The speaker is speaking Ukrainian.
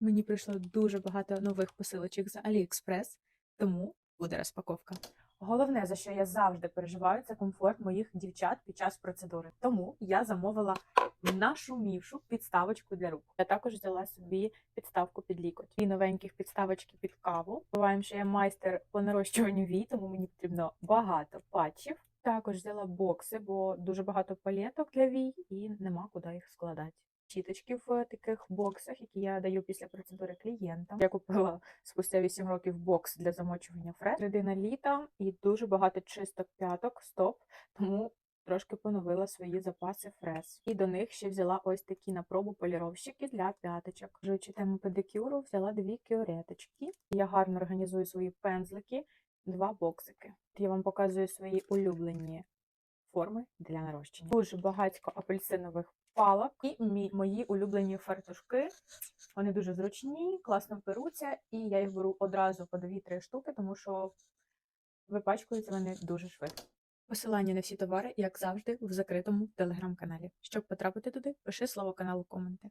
Мені прийшло дуже багато нових посилочок з AliExpress, тому буде розпаковка. Головне, за що я завжди переживаю, це комфорт моїх дівчат під час процедури. Тому я замовила нашумівшу підставочку для рук. Я також взяла собі підставку під лікоть. Дві новеньких підставочки під каву. Буваємо, що я майстер по нарощуванню вій, тому мені потрібно багато патчів. Також взяла бокси, бо дуже багато палеток для вій і нема куди їх складати. Щіточки в таких боксах, які я даю після процедури клієнтам. Я купила спустя 8 років бокс для замочування фрез. Середина літа і дуже багато чисток п'яток, стоп. Тому трошки поновила свої запаси фрез. І до них ще взяла ось такі на пробу поліровщики для п'яточок. Живучи тему педикюру, взяла дві кюреточки. Я гарно організую свої пензлики, два боксики. Я вам показую свої улюблені форми для нарощення. Дуже багатько апельсинових палок і мої улюблені фартушки. Вони дуже зручні, класно беруться, і я їх беру одразу по 2-3 штуки, тому що випачкуються вони дуже швидко. Посилання на всі товари, як завжди, в закритому телеграм-каналі. Щоб потрапити туди, пиши слово каналу коменти.